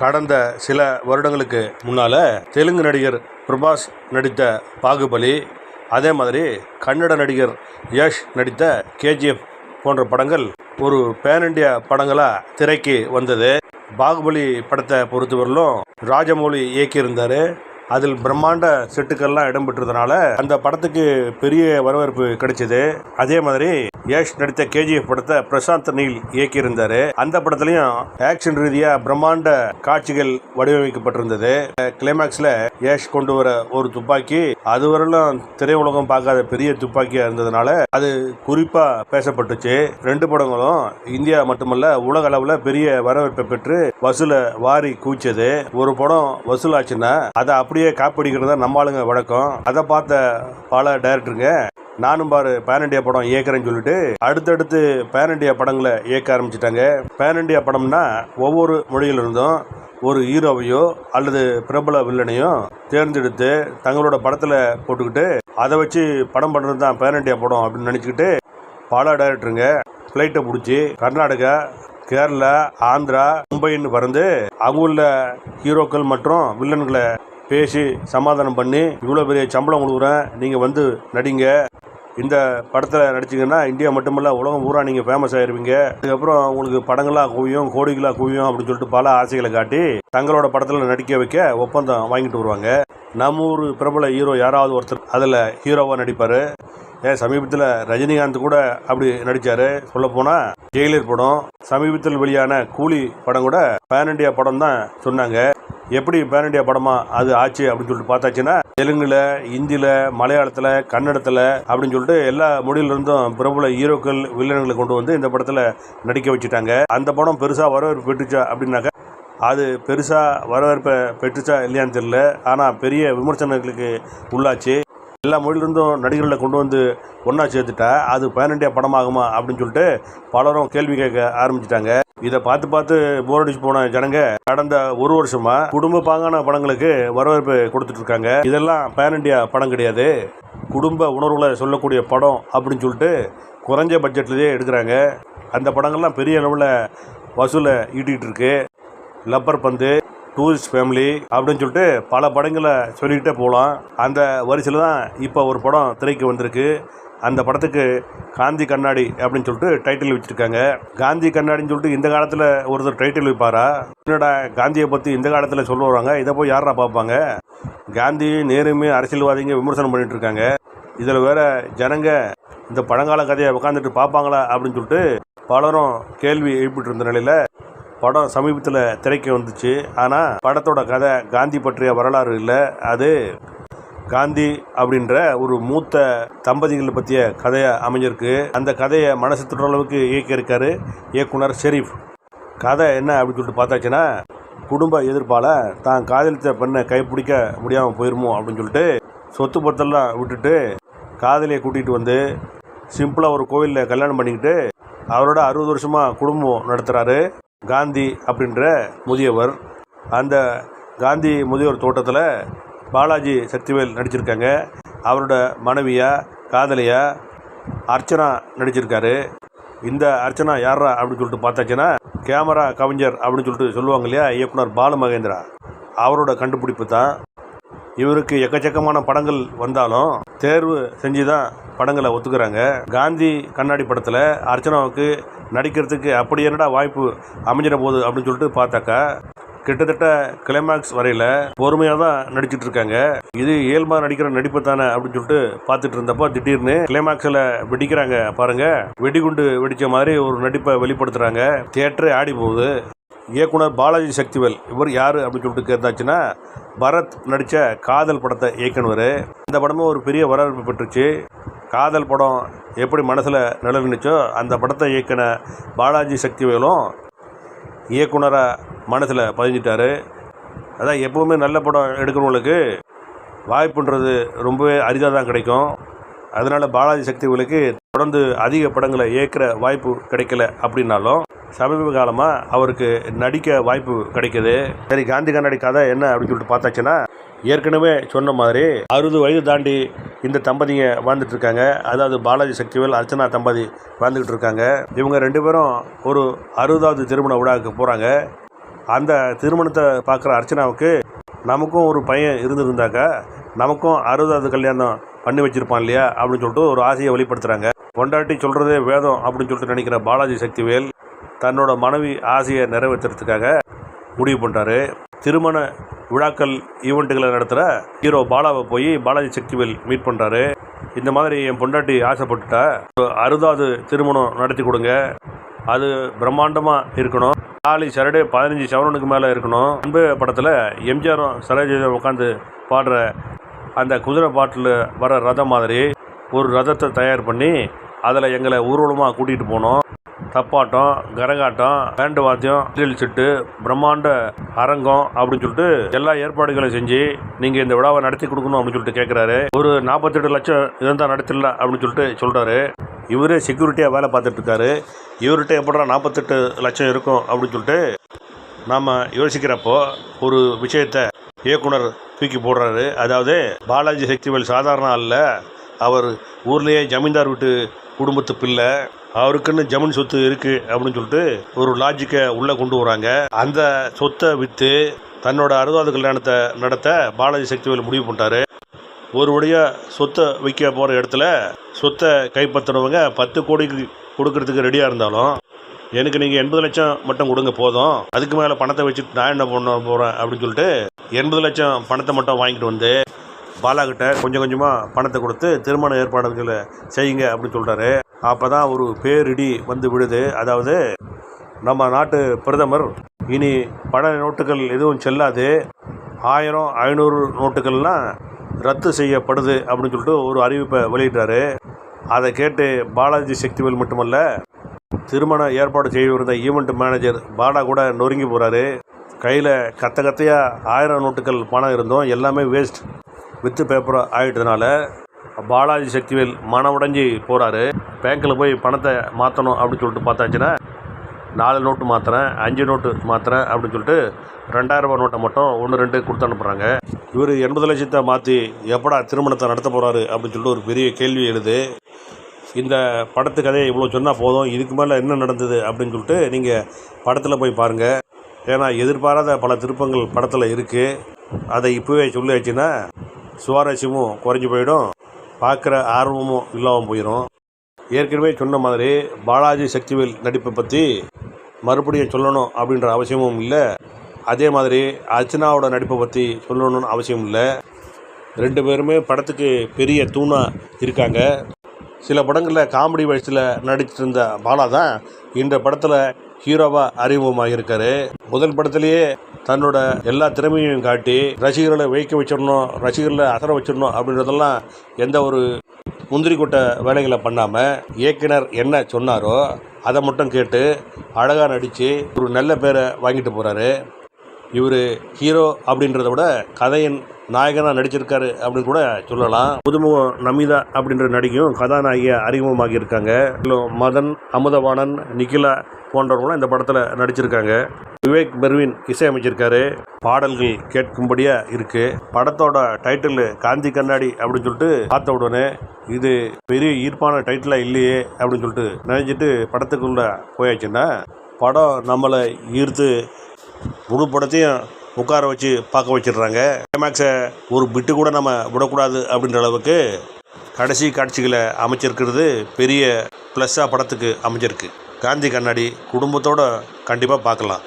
கடந்த சில வருடங்களுக்கு முன்னால் தெலுங்கு நடிகர் பிரபாஸ் நடித்த பாகுபலி அதே மாதிரி கன்னட நடிகர் யஷ் நடித்த கேஜிஎஃப் போன்ற படங்கள் ஒரு பேன் இண்டியா படங்களாக திரைக்கு வந்தது. பாகுபலி படத்தை பொறுத்தவரையிலும் ராஜமௌலி இயக்கியிருந்தார். அதில் பிரம்மாண்ட செட்டுக்கள்லாம் இடம்பெற்றதுனால அந்த படத்துக்கு பெரிய வரவேற்பு கிடைச்சது. அதே மாதிரி யஷ் நடித்த கேஜிஎஃப் படத்தை பிரசாந்த் நீல் இயக்கியிருந்தாரு. அந்த படத்துலையும் ஆக்ஷன் ரீதியா பிரம்மாண்ட காட்சிகள் வடிவமைக்கப்பட்டிருந்தது. கிளைமேக்ஸ்ல யஷ் கொண்டு வர ஒரு துப்பாக்கி அதுவரையிலும் திரையுலகம் பார்க்காத பெரிய துப்பாக்கியா இருந்ததுனால அது குறிப்பா பேசப்பட்டுச்சு. ரெண்டு படங்களும் இந்தியா மட்டுமல்ல உலக அளவுல பெரிய வரவேற்பை பெற்று வசூலை வாரி கூச்சது. ஒரு படம் வசூலாச்சுன்னா அதை அப்படி அப்படியே காப்பிடிக்கிறது தான் நம்ம ஆளுங்க வழக்கம். அதை பார்த்த பல டைரக்டருங்க நானும் பாரு பேன் இண்டியா படம் இயக்குறேன்னு சொல்லிட்டு அடுத்தடுத்து பேன் இண்டியா படங்களை இயக்க ஆரம்பிச்சிட்டாங்க. பேன் இண்டியா படம்னா ஒவ்வொரு மொழியிலிருந்தும் ஒரு ஹீரோவையோ அல்லது பிரபல வில்லனையோ தேர்ந்தெடுத்து தங்களோட படத்தில் போட்டுக்கிட்டு அதை வச்சு படம் பண்ணுறது தான் பேன் இண்டியா படம் அப்படின்னு நினச்சிக்கிட்டு பல டைரக்டருங்க ஃப்ளைட்டை பிடிச்சி கர்நாடகா கேரளா ஆந்திரா மும்பைன்னு பறந்து அங்குள்ள ஹீரோக்கள் மற்றும் வில்லன்களை பேசி சமாதானம் பண்ணி இவ்வளோ பெரிய சம்பளம் கொடுக்குறேன். நீங்கள் வந்து நடிங்க. இந்த படத்தில் நடிச்சிங்கன்னா இந்தியா மட்டுமல்ல உலகம் பூரா நீங்கள் ஃபேமஸ் ஆயிருவீங்க. அதுக்கப்புறம் உங்களுக்கு படங்களாக குவியும் கோடிகளாக குவியும் அப்படின்னு சொல்லிட்டு பல ஆசைகளை காட்டி தங்களோட படத்தில் நடிக்க வைக்க ஒப்பந்தம் வாங்கிட்டு வருவாங்க. நம்ம ஊர் பிரபல ஹீரோ யாராவது ஒருத்தர் அதில் ஹீரோவாக நடிப்பார். ஏன் சமீபத்தில் ரஜினிகாந்த் கூட அப்படி நடித்தார் சொல்லப்போனால் ஜெயிலர் படம். சமீபத்தில் வெளியான கூலி படம் கூட பேன் இண்டியா படம் தான் சொன்னாங்க. எப்படி பேன் இண்டியா படமா அது ஆச்சு அப்படின்னு சொல்லிட்டு பார்த்தாச்சுன்னா தெலுங்குல இந்தியில மலையாளத்தில் கன்னடத்தில் அப்படின்னு சொல்லிட்டு எல்லா மொழியில இருந்தும் பிரபல ஹீரோக்கள் வில்லன்களை கொண்டு வந்து இந்த படத்தில் நடிக்க வச்சுட்டாங்க. அந்த படம் பெருசாக வரவேற்பு பெற்றுச்சா அப்படின்னாக்கா அது பெருசாக வரவேற்பை பெற்றுச்சா இல்லையான்னு தெரியல. ஆனால் பெரிய விமர்சனங்களுக்கு உள்ளாச்சு. எல்லா மொழியிலிருந்தும் நடிகர்களை கொண்டு வந்து ஒன்றா சேர்த்துட்டா அது பேன் படமாகுமா அப்படின்னு சொல்லிட்டு பலரும் கேள்வி கேட்க ஆரம்பிச்சிட்டாங்க. இதை பார்த்து பார்த்து போர் அடிச்சு போன ஜனங்க கடந்த ஒரு வருஷமா குடும்ப பாங்கான படங்களுக்கு வரவேற்பு கொடுத்துட்டு இருக்காங்க. இதெல்லாம் பேனண்டியா படம் கிடையாது. குடும்ப உணர்வுகளை சொல்லக்கூடிய படம் அப்படின்னு சொல்லிட்டு குறைஞ்ச பட்ஜெட்லேயே எடுக்கிறாங்க. அந்த படங்கள்லாம் பெரிய அளவில் வசூலை ஈட்டிகிட்டு இருக்கு. லப்பர் பந்து டூரிஸ்ட் ஃபேமிலி அப்படின்னு சொல்லிட்டு பல படங்களை சொல்லிக்கிட்டே போகலாம். அந்த வரிசையில் தான் இப்போ ஒரு படம் திரைக்கு வந்திருக்கு. அந்த படத்துக்கு காந்தி கண்ணாடி அப்படின்னு சொல்லிட்டு டைட்டில் வச்சுருக்காங்க. காந்தி கண்ணாடின்னு சொல்லிட்டு இந்த காலத்தில் ஒருத்தர் டைட்டில் வைப்பாரா? என்னடா காந்தியை பற்றி இந்த காலத்தில் சொல்ல வராங்க? இதை போய் யாரா பார்ப்பாங்க? காந்தி நேருமே அரசியல்வாதிங்க விமர்சனம் பண்ணிட்டு இருக்காங்க. இதில் வேற ஜனங்க இந்த பழங்கால கதையை உட்காந்துட்டு பார்ப்பாங்களா அப்படின்னு சொல்லிட்டு பலரும் கேள்வி எழுப்பிட்டு இருந்த நிலையில் படம் சமீபத்தில் திரைக்கு வந்துச்சு. ஆனால் படத்தோட கதை காந்தி பற்றிய வரலாறு இல்லை. அது காந்தி அப்படின்ற ஒரு மூத்த தம்பதிகளை பற்றிய கதையை அமைஞ்சிருக்கு. அந்த கதையை மனசு தொடர் அளவுக்கு இயக்கியிருக்காரு இயக்குனர் ஷெரீஃப் கதை என்ன அப்படின்னு சொல்லிட்டு பார்த்தாச்சுன்னா குடும்ப எதிர்ப்பால் தான் காதலித்த பெண்ணை கைப்பிடிக்க முடியாமல் போயிருமோ அப்படின்னு சொல்லிட்டு சொத்து பத்தெல்லாம் விட்டுட்டு காதலியை கூட்டிகிட்டு வந்து சிம்பிளாக ஒரு கோவிலில் கல்யாணம் பண்ணிக்கிட்டு அவரோட அறுபது வருஷமாக குடும்பம் நடத்துகிறாரு காந்தி அப்படின்ற முதியவர் அந்த காந்தி முதியோர் தோட்டத்தில் பாலாஜி சக்திவேல் நடிச்சிருக்காங்க. அவரோட மனைவியா காதலியா அர்ச்சனா நடிச்சிருக்காரு. இந்த அர்ச்சனா யாரா அப்படின்னு சொல்லிட்டு பார்த்தாச்சுன்னா கேமரா கவிஞர் அப்படின்னு சொல்லிட்டு சொல்லுவாங்க இல்லையா இயக்குனர் பாலு மகேந்திரா அவரோட கண்டுபிடிப்பு தான். இவருக்கு எக்கச்சக்கமான படங்கள் வந்தாலும் தேர்வு செஞ்சு தான் படங்களை ஒத்துக்கிறாங்க. காந்தி கண்ணாடி படத்தில் அர்ச்சனாவுக்கு நடிக்கிறதுக்கு அப்படி என்னடா வாய்ப்பு அமைஞ்சிட போகுது அப்படின்னு சொல்லிட்டு பார்த்தாக்கா கிட்டத்தட்ட கிளைமேக்ஸ் வரையில் பொறுமையாக தான் நடிச்சிட்டு இருக்காங்க. இது இயல்பாக நடிக்கிற நடிப்பு தானே அப்படின்னு சொல்லிட்டு பார்த்துட்டு இருந்தப்போ திடீர்னு கிளைமேக்ஸில் வெடிக்கிறாங்க பாருங்க. வெடிகுண்டு வெடித்த மாதிரி ஒரு நடிப்பை வெளிப்படுத்துகிறாங்க தியேட்டரே ஆடி போகுது. இயக்குனர் பாலாஜி சக்திவேல் இவர் யார் அப்படின்னு சொல்லிட்டு கேட்டாச்சுன்னா பரத் நடித்த காதல் படத்தை இயக்குனவர். இந்த படமும் ஒரு பெரிய வரவேற்பு பெற்றுச்சு. காதல் படம் எப்படி மனசில் நிலவுனுச்சோ அந்த படத்தை இயக்கின பாலாஜி சக்திவேலும் இயக்குனராக மனசில் பதிஞ்சிட்டார். அதான் எப்போவுமே நல்ல படம் எடுக்கிறவங்களுக்கு வாய்ப்புன்றது ரொம்பவே அரிதாக தான் கிடைக்கும். அதனால் பாலாஜி சக்திவேலுக்கு தொடர்ந்து அதிக படங்களை இயக்கிற வாய்ப்பு கிடைக்கல அப்படின்னாலும் சமீப காலமாக அவருக்கு நடிக்க வாய்ப்பு கிடைக்கிது. சரி காந்தி கண்ணாடி கதை என்ன அப்படின்னு சொல்லிட்டு பார்த்தாச்சுன்னா ஏற்கனவே சொன்ன மாதிரி அறுபது வயது தாண்டி இந்த தம்பதிங்க வாழ்ந்துட்டு இருக்காங்க அதாவது பாலாஜி சக்திவேல் அர்ச்சனா தம்பதி வாழ்ந்துக்கிட்டு இருக்காங்க இவங்க ரெண்டு பேரும் ஒரு அறுபதாவது திருமண விழாவுக்கு போகிறாங்க அந்த திருமணத்தை பார்க்குற அர்ச்சனாவுக்கு நமக்கும் ஒரு பையன் இருந்திருந்தாக்கா நமக்கும் அறுபதாவது கல்யாணம் பண்ணி வச்சிருப்பான் இல்லையா அப்படின்னு சொல்லிட்டு ஒரு ஆசையை வெளிப்படுத்துகிறாங்க பொண்டாட்டி சொல்கிறதே வேதம் அப்படின்னு சொல்லிட்டு நினைக்கிற பாலாஜி சக்திவேல் தன்னோட மனைவி ஆசையை நிறைவேற்றுறதுக்காக முடிவு பண்ணுறாரு திருமண விழாக்கள் ஈவெண்ட்டுகளை நடத்துகிற ஹீரோ பாலாவை போய் பாலாஜி சக்திவேல் மீட் பண்ணுறாரு இந்த மாதிரி என் பொண்டாட்டி ஆசைப்பட்டுட்டா. ஒரு திருமணம் நடத்தி கொடுங்க. அது பிரம்மாண்டமாக இருக்கணும். நாலு சரடே பதினஞ்சு சவரனுக்கு மேலே இருக்கணும். அன்பு படத்தில் எம்ஜிஆரும் சரோஜா உட்காந்து பாடுற அந்த குதிரை பாட்டில் வர ரதம் மாதிரி ஒரு ரதத்தை தயார் பண்ணி அதில் எங்களை ஊர்வலமாக கூட்டிகிட்டு போனோம். தப்பாட்டம் கரகாட்டம் பேண்டு வாத்தியம் ட்ரில் பிரம்மாண்ட அரங்கம் அப்படின்னு சொல்லிட்டு எல்லா ஏற்பாடுகளையும் செஞ்சு நீங்கள் இந்த விழாவை நடத்தி கொடுக்கணும் அப்படின்னு சொல்லிட்டு கேட்குறாரு ஒரு நாற்பத்தெட்டு லட்சம் இருந்தால் நடத்திடலாம் அப்படின்னு சொல்லிட்டு சொல்கிறாரு இவரே செக்யூரிட்டியாக வேலை பார்த்துட்டு இருக்காரு. இவர்கிட்ட எப்படா நாற்பத்தெட்டு லட்சம் இருக்கும் அப்படின்னு சொல்லிட்டு நாம் யோசிக்கிறப்போ ஒரு விஷயத்தை இயக்குனர் தூக்கி போடுறாரு. அதாவது பாலாஜி சக்திவேல் சாதாரண அல்ல. அவர் ஊர்லேயே ஜமீன்தார் வீட்டு குடும்பத்து பிள்ளை. அவருக்குன்னு ஜமீன் சொத்து இருக்குது அப்படின்னு சொல்லிட்டு ஒரு லாஜிக்கை உள்ளே கொண்டு வராங்க. அந்த சொத்தை விற்று தன்னோட அறுபதாவது கல்யாணத்தை நடத்த பாலாஜி சக்திவேல் முடிவு பண்ணிட்டாரு. ஒரு வழியாக சொத்தை விற்க போகிற இடத்துல சொத்தை கைப்பற்றினவங்க பத்து கோடிக்கு கொடுக்கறதுக்கு ரெடியாக இருந்தாலும் எனக்கு நீங்கள் எண்பது லட்சம் மட்டும் கொடுங்க போதும். அதுக்கு மேலே பணத்தை வச்சுட்டு நான் என்ன பண்ண போகிறேன் அப்படின்னு சொல்லிட்டு எண்பது லட்சம் பணத்தை மட்டும் வாங்கிட்டு வந்து பாலாகிட்ட கொஞ்சம் கொஞ்சமாக பணத்தை கொடுத்து திருமண ஏற்பாடுகளை செய்யுங்க அப்படின்னு சொல்கிறாரு அப்போ தான் ஒரு பேரிடி வந்து விடுது. அதாவது நம்ம நாட்டு பிரதமர் இனி பண நோட்டுகள் எதுவும் செல்லாது. ஆயிரம் ஐநூறு நோட்டுகள்லாம் ரத்து செய்யப்படுது அப்படின்னு சொல்லிட்டு ஒரு அறிவிப்பை வெளியிட்டாரு. அதை கேட்டு பாலாஜி சக்திவேல் மட்டுமல்ல திருமண ஏற்பாடு செய்திருந்த ஈவெண்ட் மேனேஜர் பாலா கூட நொறுங்கி போகிறாரு கையில் கத்த கத்தையாக ஆயிரம் நோட்டுகள் பணம் இருந்தோம் எல்லாமே வேஸ்ட் வித்து பேப்பர் ஆகிட்டதுனால பாலாஜி சக்திவேல் மன உடைஞ்சி போகிறாரு பேங்க்கில் போய் பணத்தை மாற்றணும் அப்படின்னு சொல்லிட்டு பார்த்தாச்சுன்னா நாலு நோட்டு மாற்றுறேன் அஞ்சு நோட்டு மாற்றுறேன் அப்படின்னு சொல்லிட்டு ரெண்டாயிரரூபா நோட்டை மட்டும் ஒன்று ரெண்டு கொடுத்து அனுப்புகிறாங்க இவர் எண்பது லட்சத்தை மாற்றி எப்படா திருமணத்தை நடத்த போகிறாரு அப்படின்னு சொல்லிட்டு ஒரு பெரிய கேள்வி எழுது. இந்த படத்து கதையை இவ்வளோ சொன்னால் போதும் இதுக்கு மேலே என்ன நடந்தது அப்படின்னு சொல்லிட்டு நீங்கள் படத்தில் போய் பாருங்கள் ஏன்னா எதிர்பாராத பல திருப்பங்கள் படத்தில் இருக்குது அதை இப்போவே சொல்லியாச்சுன்னா சுவாரஸ்யமும் குறைஞ்சி போயிடும். பார்க்குற ஆர்வமும் இல்லாமல் போயிடும் ஏற்கனவே சொன்ன மாதிரி பாலாஜி சக்திவேல் நடிப்பை பற்றி மறுபடியும் சொல்லணும் அப்படின்ற அவசியமும் இல்லை. அதே மாதிரி அர்ச்சனாவோட நடிப்பை பற்றி சொல்லணும்னு அவசியம் இல்லை. ரெண்டு பேருமே படத்துக்கு பெரிய தூணாக இருக்காங்க. சில படங்களில் காமெடி வயசில் நடிச்சிட்டு இருந்த பாலா தான் இந்த படத்தில் ஹீரோவாக அறிமுகமாக இருக்கார் முதல் படத்துலேயே தன்னோட எல்லா திறமையும் காட்டி ரசிகர்களை வைக்க வச்சிடணும் ரசிகர்களை அசர வச்சிடணும் அப்படின்றதெல்லாம் எந்த ஒரு முந்திரி கொட்டை வேலைகளை பண்ணாமல் இயக்குனர் என்ன சொன்னாரோ அதை மட்டும் கேட்டு அழகாக நடித்து ஒரு நல்ல பேரை வாங்கிட்டு போகிறாரு இவர் ஹீரோ அப்படின்றத விட கதையின் நாயகனாக நடிச்சிருக்காரு அப்படின்னு கூட சொல்லலாம். புதுமுகம் நமிதா அப்படின்ற நடிகையும் கதாநாயகியாக அறிமுகமாகி இருக்காங்க. மதன் அமுதவாணன் நிகிலா போன்றவர்களும் இந்த படத்தில் நடிச்சிருக்காங்க. விவேக் பெர்வின் இசையமைச்சிருக்காரு. பாடல்கள் கேட்கும்படியாக இருக்குது படத்தோட டைட்டில் காந்தி கண்ணாடி அப்படின்னு சொல்லிட்டு பார்த்த உடனே இது பெரிய ஈர்ப்பான டைட்டிலாக இல்லையே அப்படின்னு சொல்லிட்டு நினைச்சிட்டு படத்துக்குள்ளே போயாச்சுன்னா படம் நம்மளை ஈர்த்து முழு படத்தையும் உட்கார வச்சு பார்க்க வச்சிடுறாங்க. கிளைமேக்ஸை ஒரு பிட்டு கூட நம்ம விடக்கூடாது அப்படின்ற அளவுக்கு கடைசி காட்சிகளை அமைச்சிருக்கிறது பெரிய ப்ளஸ்ஸாக படத்துக்கு அமைஞ்சிருக்கு. காந்தி கண்ணாடி குடும்பத்தோடு கண்டிப்பாக பார்க்கலாம்.